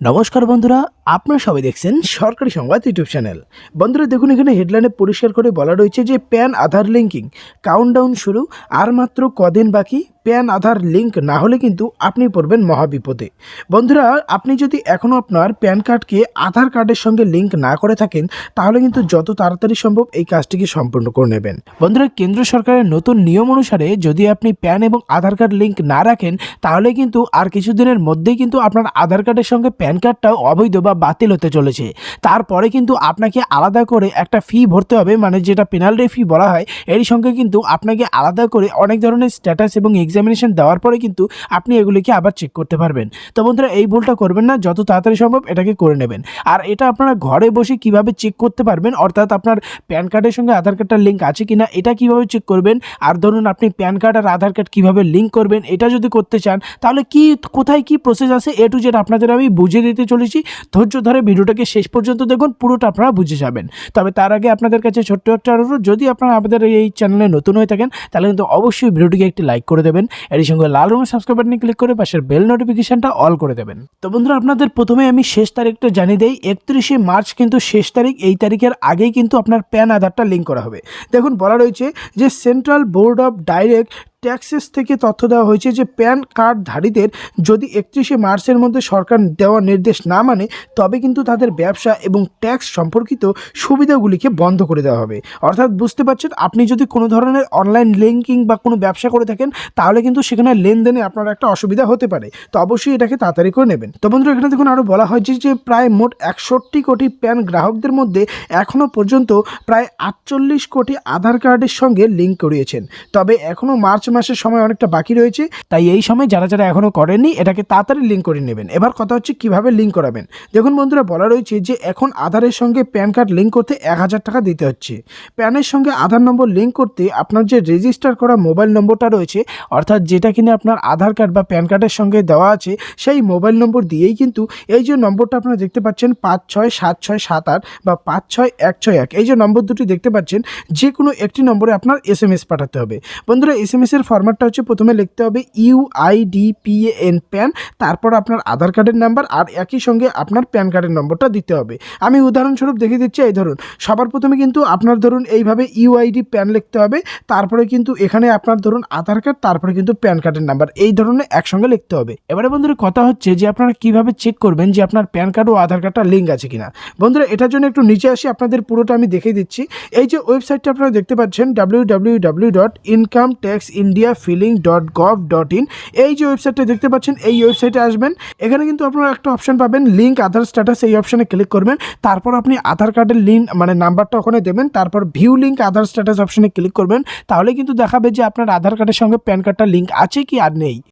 নমস্কার বন্ধুরা, আপনারা সবাই দেখছেন সরকারি সংবাদ ইউটিউব চ্যানেল। বন্ধুরা, দেখুন, এখানে হেডলাইনে পরিষ্কার করে বলা রয়েছে যে প্যান আধার লিঙ্কিং কাউন্টডাউন শুরু, আর মাত্র কদিন বাকি? প্যান আধার লিঙ্ক না হলে কিন্তু আপনি পড়বেন মহাবিপদে। বন্ধুরা, আপনি যদি এখনও আপনার প্যান কার্ডকে আধার কার্ডের সঙ্গে লিঙ্ক না করে থাকেন, তাহলে কিন্তু যত তাড়াতাড়ি সম্ভব এই কাজটিকে সম্পূর্ণ করে নেবেন। বন্ধুরা, কেন্দ্র সরকারের নতুন নিয়ম অনুসারে যদি আপনি প্যান এবং আধার কার্ড লিঙ্ক না রাখেন, তাহলে কিন্তু আর কিছুদিনের মধ্যেই কিন্তু আপনার আধার কার্ডের সঙ্গে প্যান কার্ডটাও অবৈধ বা বাতিল হতে চলেছে। তারপরে কিন্তু আপনাকে আলাদা করে একটা ফি ভরতে হবে মানে যেটা পেনাল্টি ফি বলা হয় এর সঙ্গে কিন্তু আপনাকে আলাদা করে অনেক ধরনের স্ট্যাটাস এবং এক্সামিনেশন দেওয়ার পরে কিন্তু আপনি এগুলিকে আবার চেক করতে পারবেন। তো বন্ধুরা, এই ভুলটা করবেন না, যত তাড়াতাড়ি সম্ভব এটাকে করে নেবেন। আর এটা আপনারা ঘরে বসে কীভাবে চেক করতে পারবেন, অর্থাৎ আপনার প্যান কার্ডের সঙ্গে আধার কার্ডটার লিঙ্ক আছে কিনা, এটা কীভাবে চেক করবেন, আর ধরুন আপনি প্যান কার্ড আর আধার কার্ড কীভাবে লিঙ্ক করবেন, এটা যদি করতে চান, তাহলে কি, কোথায় কি প্রসেস আছে এ টু জেড আপনাদের আমি বুঝিয়ে দিতে চলেছি। ধৈর্য ধরে ভিডিওটাকে শেষ পর্যন্ত দেখুন, পুরোটা আপনারা বুঝে যাবেন। তবে তার আগে আপনাদের কাছে ছোট্ট একটা অনুরোধ, যদি আপনারা আমাদের এই চ্যানেলে নতুন হয়ে থাকেন, তাহলে কিন্তু অবশ্যই ভিডিওটিকে একটি লাইক করে দেবেন। এর সঙ্গে লাল রঙের সাবস্ক্রাইব বাটনে ক্লিক করে পাশের বেল নোটিফিকেশনটা অল করে দেবেন। তো বন্ধুরা, আপনাদের প্রথমে আমি শেষ তারিখটা জানিয়ে দেই, একত্রিশে মার্চ কিন্তু শেষ তারিখ, এই তারিখের আগেই কিন্তু আপনার প্যান আধারটা লিঙ্ক করা হবে। দেখুন, বলা রয়েছে যে central board of direct taxes থেকে তথ্য দেওয়া হয়েছে যে প্যান কার্ডধারীদের যদি একত্রিশে মার্চের মধ্যে সরকার দেওয়া নির্দেশ না মানে তবে কিন্তু তাদের ব্যবসা এবং ট্যাক্স সম্পর্কিত সুবিধাগুলিকে বন্ধ করে দেওয়া হবে। অর্থাৎ বুঝতে পারছেন, আপনি যদি কোনো ধরনের অনলাইন লিঙ্কিং বা কোনো ব্যবসা করে থাকেন, তাহলে কিন্তু সেখানে লেনদেনে আপনার একটা অসুবিধা হতে পারে। তো অবশ্যই এটাকে তাড়াতাড়ি করে নেবেন। তো বন্ধুরা, এখানে দেখুন আরও বলা হয়েছে যে প্রায় মোট একষট্টি কোটি প্যান গ্রাহকদের মধ্যে এখনও পর্যন্ত প্রায় আটচল্লিশ কোটি আধার কার্ডের সঙ্গে লিঙ্ক করিয়েছেন। তবে এখনও মার্চ মাসের সময় অনেকটা বাকি রয়েছে, তাই এই সময় যারা যারা এখনও করেননি, এটাকে তাড়াতাড়ি লিঙ্ক করে নেবেন। এবার কথা হচ্ছে কীভাবে লিঙ্ক করাবেন। দেখুন বন্ধুরা, বলা রয়েছে যে এখন আধারের সঙ্গে প্যান কার্ড লিঙ্ক করতে এক হাজার টাকা দিতে হচ্ছে। প্যানের সঙ্গে আধার নম্বর লিঙ্ক করতে আপনার যে রেজিস্টার করা মোবাইল নম্বরটা রয়েছে, অর্থাৎ যেটা কিনা আপনার আধার কার্ড বা প্যান কার্ডের সঙ্গে দেওয়া আছে, সেই মোবাইল নম্বর দিয়েই কিন্তু এই যে নম্বরটা আপনারা দেখতে পাচ্ছেন পাঁচ ছয় সাত ছয় সাত আট বা পাঁচ ছয় এক ছয় এক, এই যে নম্বর দুটি দেখতে পাচ্ছেন যে কোনো একটি নম্বরে আপনার এস এম এস পাঠাতে হবে। বন্ধুরা এস এম এসের ফরম্যাটটা হচ্ছে প্রথমে লিখতে হবে U I D P N PAN তারপর আপনার আধার কার্ডের নাম্বার আর একই সঙ্গে আপনার প্যান কার্ডের নম্বরটা দিতে হবে। আমি উদাহরণস্বরূপ দেখিয়ে দিচ্ছি, এই ধরুন, সবার প্রথমে কিন্তু আপনার ধরুন এইভাবে ইউআইডি প্যান লিখতে হবে, তারপরে কিন্তু এখানে আপনার ধরুন আধার কার্ড, তারপরে কিন্তু প্যান কার্ডের নাম্বার এই ধরনের একসঙ্গে লিখতে হবে। এবারে বন্ধুরা কথা হচ্ছে যে আপনারা কীভাবে চেক করবেন যে আপনার প্যান কার্ড ও আধার কার্ডটা লিঙ্ক আছে কিনা। বন্ধুরা, এটার জন্য একটু নিচে আসি, আপনাদের পুরোটা আমি দেখিয়ে দিচ্ছি। এই যে ওয়েবসাইটটা আপনারা দেখতে পাচ্ছেন W W W dot income tax India filing dot gov dot in এই যে ওয়েবসাইটটা দেখতে পাচ্ছেন, এই ওয়েবসাইটে আসবেন। এখানে কিন্তু আপনারা একটা অপশন পাবেন লিঙ্ক আধার স্ট্যাটাস এই অপশানে ক্লিক করবেন। তারপর আপনি আধার কার্ডের লিঙ্ক মানে নাম্বারটা ওখানে দেবেন, তারপর ভিউ লিঙ্ক আধার স্ট্যাটাস অপশানে ক্লিক করবেন। তাহলে কিন্তু দেখাবে যে আপনার আধার কার্ডের সঙ্গে প্যান কার্ডটা লিঙ্ক আছে কি আর নেই।